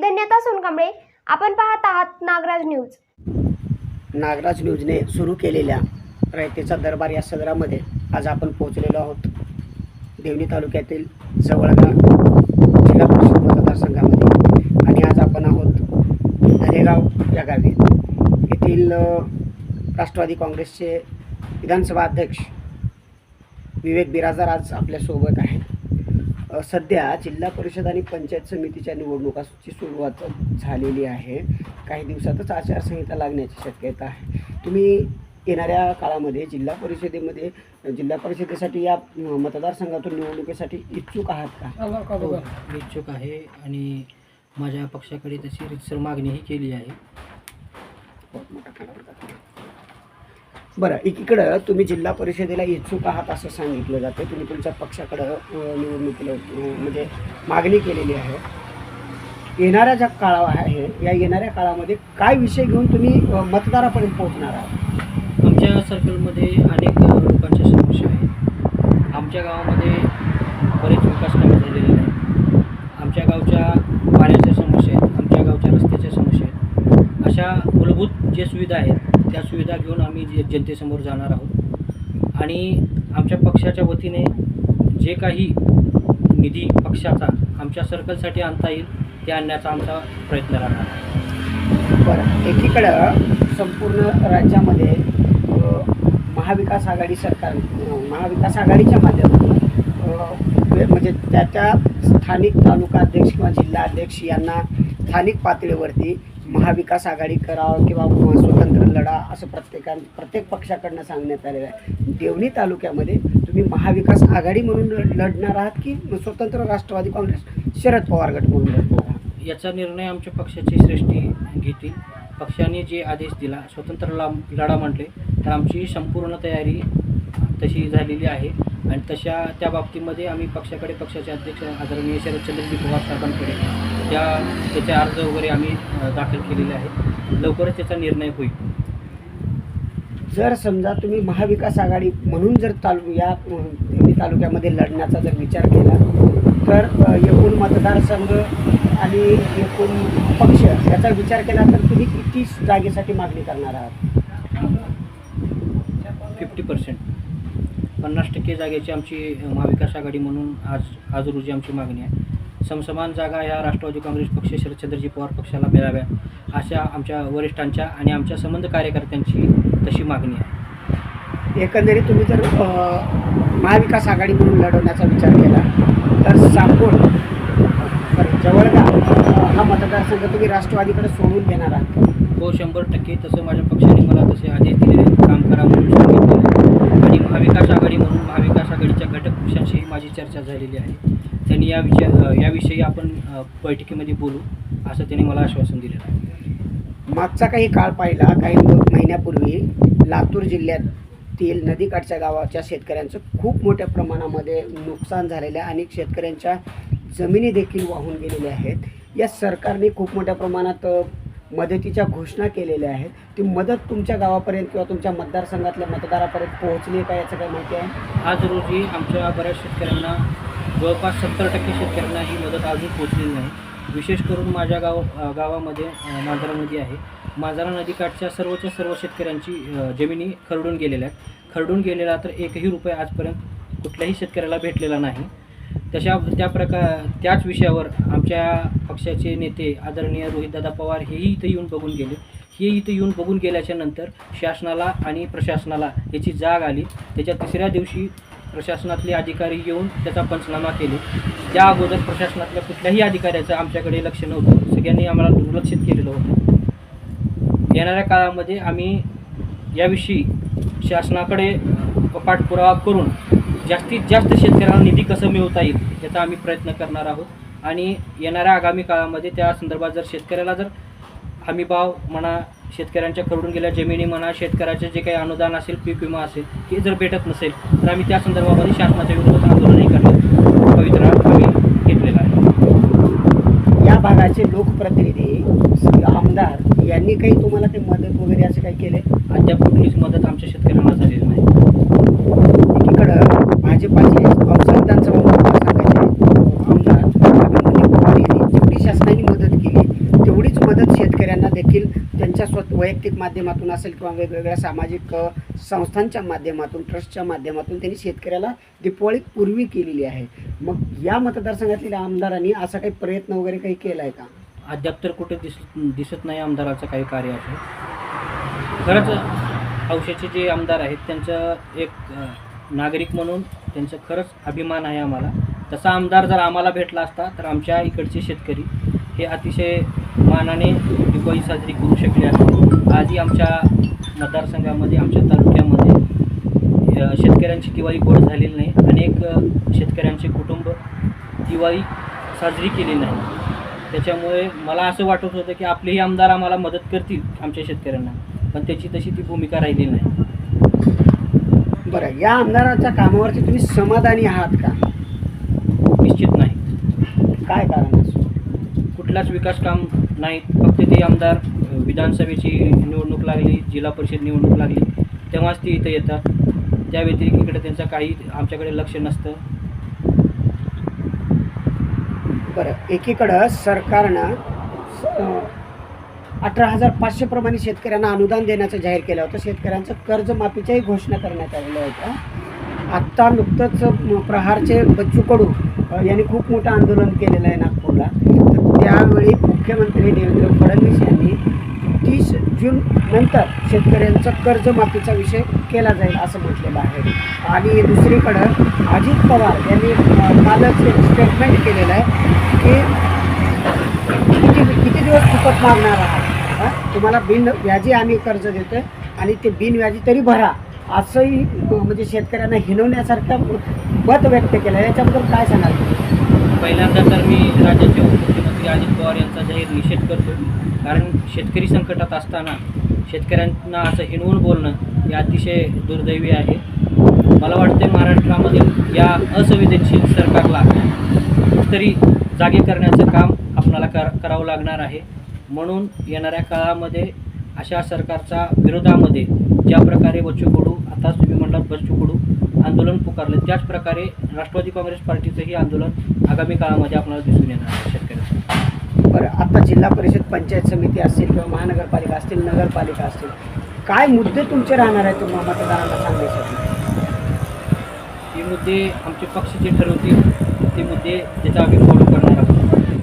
धन्यता सोनकांबळे आपण पाहत आहात नागराज न्यूज. नागराज न्यूजने सुरू केलेल्या रयतेचा दरबार या सदरामध्ये आज आपण पोहोचलेलो आहोत. देवणी तालुक्यातील जवळगा जिल्हा परिषद मतदारसंघामध्ये. आणि आज आपण आहोत धनेगाव या गावी. येथील राष्ट्रवादी काँग्रेसचे विधानसभा अध्यक्ष विवेक बिराजदार आज आपल्यासोबत आहेत. सध्या जिल्हा परिषद आणि पंचायत समितीच्या निवडणुकाची सुरुवात झालेली आहे. काही दिवसातच आचारसंहिता लागण्याची शक्यता आहे. तुम्ही येणाऱ्या काळामध्ये जिल्हा परिषदेमध्ये जिल्हा परिषदेसाठी या मतदारसंघातून निवडणुकीसाठी इच्छुक आहात का? हो, मी इच्छुक आहे आणि माझ्या पक्षाकडे तशी रितसर मागणीही केली आहे. बरं एकीकडं तुम्ही जिल्हा परिषदेला इच्छुक आहात असं सांगितलं जातं. तुम्ही तुमच्या पक्षाकडं निवडणुकीला म्हणजे मागणी केलेली आहे. येणाऱ्या ज्या काळा आहे या येणाऱ्या काळामध्ये काय विषय घेऊन तुम्ही मतदारापर्यंत पोहोचणार आहात? आमच्या सर्कलमध्ये अनेक लोकांच्या समस्या आहेत. आमच्या गावामध्ये बरेच विकास कामे झालेले आहेत. आमच्या गावच्या पाण्याच्या समस्या आहेत आमच्या गावच्या रस्त्याच्या समस्या आहेत. अशा मूलभूत जे सुविधा आहेत त्या सुविधा घेऊन आम्ही जे- जनतेसमोर जाणार आहोत. आणि आमच्या पक्षाच्या वतीने जे काही निधी पक्षाचा आमच्या सर्कलसाठी आणता येईल ते आणण्याचा आमचा प्रयत्न राहणार आहे. बरं एकीकडं संपूर्ण राज्यामध्ये महाविकास आघाडी सरकार महाविकास आघाडीच्या माध्यमातून म्हणजे त्या त्या स्थानिक तालुका अध्यक्ष किंवा जिल्हा अध्यक्ष यांना स्थानिक पातळीवरती महाविकास आघाडी करावं किंवा स्वतंत्र लढा असं प्रत्येका प्रत्येक पक्षाकडनं सांगण्यात आलेलं आहे. देवणी तालुक्यामध्ये तुम्ही महाविकास आघाडी म्हणून लढणार आहात की स्वतंत्र राष्ट्रवादी काँग्रेस? शरद पवार गट म्हणून लढणार आहात. याचा निर्णय आमच्या पक्षाची श्रेष्ठी घेतील. पक्षाने जे आदेश दिला स्वतंत्र ला लढा म्हटले तर आमची संपूर्ण तयारी तशी झालेली आहे. आणि तशा त्या बाबतीमध्ये आम्ही पक्षाकडे पक्षाचे अध्यक्ष आदरणीय शरदचंद्रजी पवार साहेबांकडे त्या त्याचे अर्ज वगैरे आम्ही दाखल केलेले आहेत लवकरच त्याचा निर्णय होईल. जर समजा तुम्ही महाविकास आघाडी म्हणून जर तालु या तालुक्यामध्ये लढण्याचा जर विचार केला तर एकूण मतदारसंघ आणि एकूण पक्ष याचा विचार केला तर तुम्ही किती जागेसाठी मागणी करणार आहात? Fifty percent. पन्नास टक्के जागेची आमची महाविकास आघाडी म्हणून आज आज रोजी आमची मागणी आहे. समसमान जागा ह्या राष्ट्रवादी काँग्रेस पक्ष शरदचंद्रजी पवार पक्षाला मिळाव्या अशा आमच्या वरिष्ठांच्या आणि आमच्या संबंध कार्यकर्त्यांची तशी मागणी आहे. एकंदरीत तुम्ही जर महाविकास आघाडी म्हणून लढवण्याचा विचार केला तर साकोड sorry, जवळगा अं, हा मतदारसंघ तुम्ही राष्ट्रवादीकडे सोडून घेणार आहात. हो शंभर टक्के. तसं माझ्या पक्षाने मला तसे आदेश दिलेले आहेत, काम करा म्हणून सांगितलेले. आणि महाविकास आघाडी म्हणून महाविकास आघाडीच्या घटक पक्षांशीही माझी चर्चा झालेली आहे. त्यांनी या विषय याविषयी आपण बैठकीमध्ये बोलू असं त्यांनी मला आश्वासन दिलेलं आहे. मागचा काही काळ पाहिला काही महिन्यापूर्वी लातूर जिल्ह्यातील नदीकाठच्या गावाच्या शेतकऱ्यांचं खूप मोठ्या प्रमाणामध्ये नुकसान झालेलं आहे अनेक शेतकऱ्यांच्या जमिनी देखील वाहून गेलेल्या आहेत. या सरकारने खूप मोठ्या प्रमाणात मदतीच्या घोषणा केलेल्या आहेत. ती मदत तुमच्या गावापर्यंत किंवा तुमच्या मतदारसंघातल्या मतदारापर्यंत पोहोचली का याचं काही माहिती आहे? आज रोजी आमच्या बऱ्याच शेतकऱ्यांना जवळपास सत्तर टक्के शेतकऱ्यांना ही मदत अजून पोचलेली नाही. विशेष करून माझ्या गाव गावामध्ये मांजरा नदी आहे. मांजरा नदीकाठच्या सर्वच्या सर्व शेतकऱ्यांची जमिनी खरडून गेलेल्या आहेत. खरडून गेलेला तर एकही रुपये आजपर्यंत कुठल्याही शेतकऱ्याला भेटलेला नाही. तशा त्या प्रकार त्याच विषयावर आमच्या पक्षाचे नेते आदरणीय रोहितदादा पवार हेही इथं येऊन बघून गेले. हे इथं येऊन बघून गेल्याच्यानंतर शासनाला आणि प्रशासनाला याची जाग आली. त्याच्या तिसऱ्या दिवशी प्रशासनातले अधिकारी येऊन त्याचा पंचनामा केले. त्या अगोदर प्रशासनातल्या कुठल्याही अधिकाऱ्याचं आमच्याकडे लक्ष नव्हतं. सगळ्यांनी आम्हाला दुर्लक्षित केलेलं होतं. येणाऱ्या काळामध्ये आम्ही याविषयी शासनाकडे पाठपुरावा करून जास्तीत जास्त शेतकऱ्यांना निधी कसं मिळवता येईल याचा आम्ही प्रयत्न करणार आहोत. आणि येणाऱ्या आगामी काळामध्ये त्या संदर्भात जर शेतकऱ्याला जर हमी भाव म्हणा शेतकऱ्यांच्या करून गेल्या जमिनी म्हणा शेतकऱ्याचे जे काही अनुदान असेल पीक विमा असेल हे जर भेटत नसेल तर आम्ही त्या संदर्भामध्ये शासनाच्या विरोधात आंदोलनही करण्यात पवित्र आम्ही घेतलेला आहे. या भागाचे लोकप्रतिनिधी आमदार यांनी काही तुम्हाला ते मदत वगैरे असं काही केले अद्याप कुठलीच मदत आमच्या शेतकऱ्यांना झालेली नाही एकीकडं भाजपाचे औसा विधानसभा मतदारसंघाचे आमदार अभिमन्यू पवार यांनी जेवढी शासनाने मदत केली त्यांच्या स्व वैयक्तिक माध्यमातून असेल किंवा वेगवेगळ्या सामाजिक संस्थांच्या माध्यमातून ट्रस्टच्या माध्यमातून त्यांनी शेतकऱ्याला दीपावळी पूर्वी केलेली आहे. मग या मतदारसंघातील आमदारांनी असा काही प्रयत्न वगैरे काही केला आहे का? अद्याप तर कुठे दिस दिसत नाही आमदाराचं काही कार्य असं खरंच औषधचे जे आमदार आहेत त्यांचं एक नागरिक म्हणून त्यांचं खरंच अभिमान आहे आम्हाला. तसा आमदार जर आम्हाला भेटला असता तर आमच्या इकडचे शेतकरी हे अतिशय मानाने दिवाळी साजरी करू शकले असते आजही आमच्या मतदारसंघामध्ये आमच्या तालुक्यामध्ये शेतकऱ्यांची दिवाळी गोड झालेली नाही. अनेक शेतकऱ्यांचे कुटुंब दिवाळी साजरी केली नाही. त्याच्यामुळे मला असं वाटत होतं की आपलेही आमदार आम्हाला मदत करतील आमच्या शेतकऱ्यांना. पण त्याची तशी ती भूमिका राहिलेली नाही. बरं या आमदाराच्या कामावरती तुम्ही समाधानी आहात का? निश्चित नाही. काय कारण? कुठलाच विकास काम नाहीत. फक्त ते आमदार विधानसभेची निवडणूक लागली जिल्हा परिषद निवडणूक लागली तेव्हाच ते इथं येतात. त्या व्यतिरिक्त इकडे त्यांचं काही आमच्याकडे लक्ष नसतं. बरं एकीकडं सरकारनं अठरा हजार पाचशे प्रमाणे शेतकऱ्यांना अनुदान देण्याचं जाहीर केलं होतं. शेतकऱ्यांचं कर्जमाफीच्याही घोषणा करण्यात आलेल्या होत्या. आत्ता नुकतंच प्रहारचे बच्चू कडू यांनी खूप मोठं आंदोलन केलेलं आहे नागपूरला. त्यावेळी मुख्यमंत्री देवेंद्र फडणवीस यांनी तीस जून नंतर शेतकऱ्यांचा कर्जमाफीचा विषय केला जाईल असं म्हटलेलं आहे. आणि दुसरीकडं अजित पवार यांनी कालच एक स्टेटमेंट केलेलं आहे की किती किती दिवस फुकट मागणार आहात? तुम्हाला बिन व्याजी आम्ही कर्ज देतोय आणि ते बिनव्याजी तरी भरा. असंही म्हणजे शेतकऱ्यांना हिनवण्यासारखं मत व्यक्त केलं याच्याबद्दल काय सांगाल? पहिल्यांदा तर मी राज्याचे एक निषेध करतो. कारण शेतकरी संकटात असताना शेतकऱ्यांना असं हिणवून बोलणं हे अतिशय दुर्दैवी आहे. मला वाटते महाराष्ट्रामधील या असंवेदनशील सरकारला तरी जागे करण्याचं काम आपणाला कर करावं लागणार आहे. म्हणून येणाऱ्या काळामध्ये अशा सरकारचा विरोधामध्ये ज्या प्रकारे बच्चू कडू आताच तुम्ही म्हणलात बच्चू कडू आंदोलन पुकारलं त्याच प्रकारे राष्ट्रवादी काँग्रेस पार्टीचंही आंदोलन आगामी काळामध्ये आपल्याला दिसून येणार आहे. आता जिल्हा परिषद पंचायत समिती असतील किंवा महानगरपालिका असतील नगरपालिका असतील काय मुद्दे तुमचे राहणार आहेत तुम्हाला मतदारांना सांगण्यासाठी हे मुद्दे आमचे पक्ष जे ठरवतील. ते मुद्दे त्याचा आम्ही फॉलो करणार